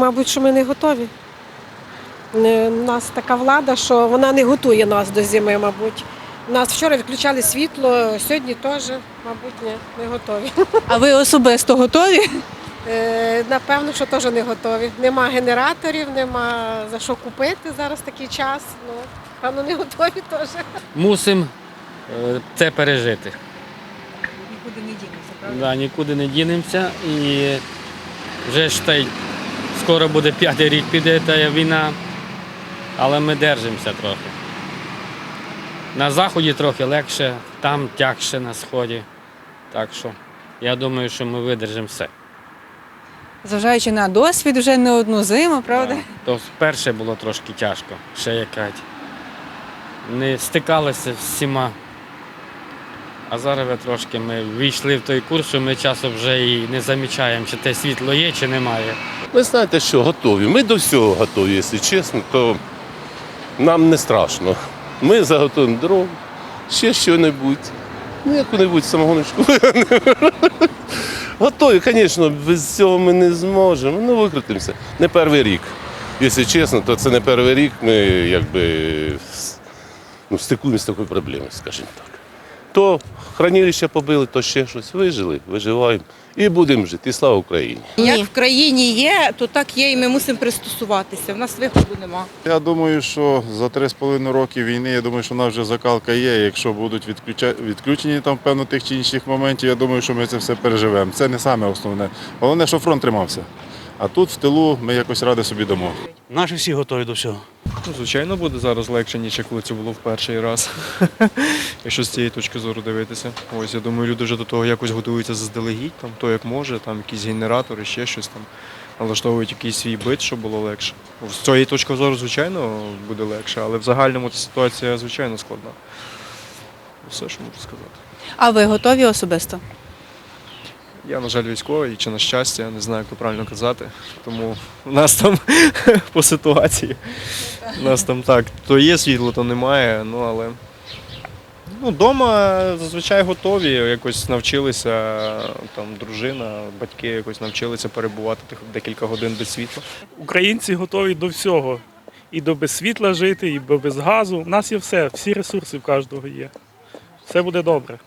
мабуть, що ми не готові. Не- У нас така влада, що вона не готує нас до зими, мабуть. У нас вчора відключали світло, сьогодні теж, мабуть, не, не готові. А ви особисто готові? Е, Напевно, що теж не готові. Нема генераторів, нема за що купити зараз такий час. Ну, певно, не готові теж. Мусимо е, це пережити. Нікуди не дінемося, Да, нікуди не дінемося і вже ж та й скоро буде п'ятий рік піде та війна, але ми держимося трохи. На заході трохи легше, там тягше на сході. Так що я думаю, що ми видержимо все. Зважаючи на досвід вже не одну зиму, правда? Да. То перше було трошки тяжко, ще якать. Не стикалися з всіма. А зараз ви трошки ми війшли в той курс, що ми часом вже і не замічаємо, чи те світло є, чи немає. Ви знаєте, що готові. Ми до всього готові, якщо чесно, то нам не страшно. Ми заготуємо дров, ще що-небудь. Ну, яку-небудь самогоночку. Готові, звісно, без цього ми не зможемо. Ну, викрутимося. Не перший рік. Якщо чесно, то це не перший рік. Ми якби ну, стикуємося з такою проблемою, скажімо так. То хранилище побили, то ще щось. Вижили, виживаємо і будемо жити. І слава Україні! Як в країні є, то так є, і ми мусимо пристосуватися. В нас виходу нема. Я думаю, що за 3,5 роки війни, я думаю, що в нас вже закалка є. Якщо будуть відключа... відключені там певно тих чи інших моментів, я думаю, що ми це все переживемо. Це не саме основне. Головне, що фронт тримався. А тут в тилу ми якось ради собі дамо. Наші всі готові до всього. Ну, звичайно, буде зараз легше, ніж коли це було в перший раз. Якщо з цієї точки зору дивитися. Ось я думаю, люди вже до того якось готуються заздалегідь, там то як може, там якісь генератори, ще щось там. Налаштовують якийсь свій бит, щоб було легше. З цієї точки зору, звичайно, буде легше, але в загальному ситуація, звичайно, складна. Все, що можу сказати. А ви готові особисто? Я, на жаль, військовий, чи на щастя, я не знаю, як то правильно казати. Тому у нас там по ситуації. У нас там так, то є світло, то немає. Ну але ну, вдома зазвичай готові, якось навчилися, там дружина, батьки якось навчилися перебувати декілька годин без світла. Українці готові до всього. І до без світла жити, і без газу. У нас є все, всі ресурси в кожного є. Все буде добре.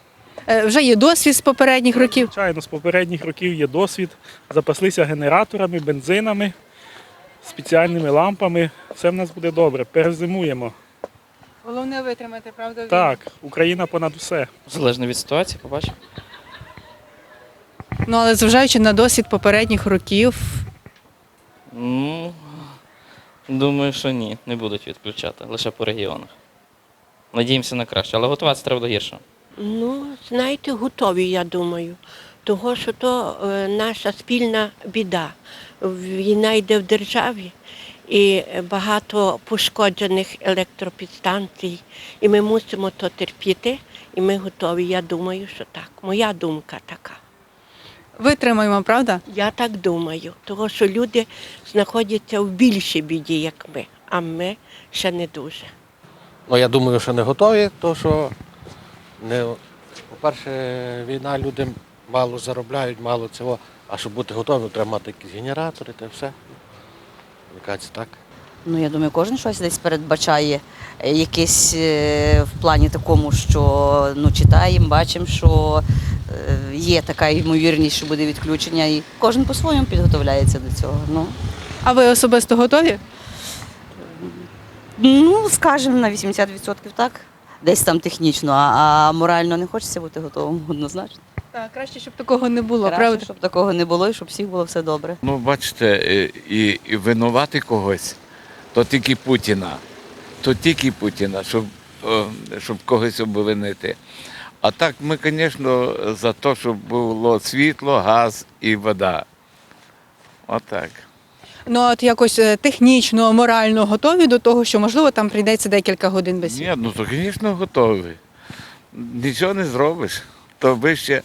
Е, Вже є досвід з попередніх років. Звичайно, з попередніх років є досвід. Запаслися генераторами, бензинами, спеціальними лампами. Все в нас буде добре. Перезимуємо. Головне витримати, правда? Так, Україна понад все. Залежно від ситуації, побачимо. Ну але зважаючи на досвід попередніх років, Ну, думаю, що ні, не будуть відключати, лише по регіонах. Надіємося на краще, але готуватися треба до гіршого. Ну, знаєте, готові, я думаю. Того, що то е, наша спільна біда. Війна йде в державі і багато пошкоджених електропідстанцій. І ми мусимо то терпіти, і ми готові. Я думаю, що так. Моя думка така. витримаємо, правда? Я так думаю, того, що люди знаходяться в більшій біді, як ми, а ми ще не дуже. Ну, я думаю, що не готові, тому що не, по-перше, війна люди мало заробляють, мало цього. А щоб бути готовим, треба мати якісь генератори та все. Якась так. Ну, я думаю, кожен щось десь передбачає е, якесь е, в плані такому, що ну, читаємо, бачимо, що е, є така ймовірність, що буде відключення, і кожен по-своєму підготовляється до цього. Ну, А ви особисто готові? ну скажімо, на 80% так. Десь там технічно, а, а морально не хочеться бути готовим однозначно. Так, краще, щоб такого не було, Краще, правда? щоб такого не було і щоб всіх було все добре. Ну, бачите, е, і, і винувати когось, то тільки Путіна. То тільки Путіна, щоб, щоб когось обвинити. А так ми, звісно, за те, щоб було світло, газ і вода. Отак. Ну от якось е, технічно, морально готові до того, що можливо там прийдеться декілька годин без світла. Ні, ну то, звісно, готові. Нічого не зробиш. То вище,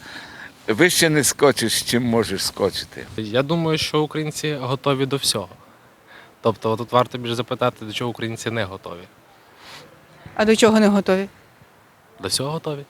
вище не скочиш, чим можеш скочити. Я думаю, що українці готові до всього. Тобто тут варто більше запитати, до чого українці не готові. А до чого не готові? До всього готові.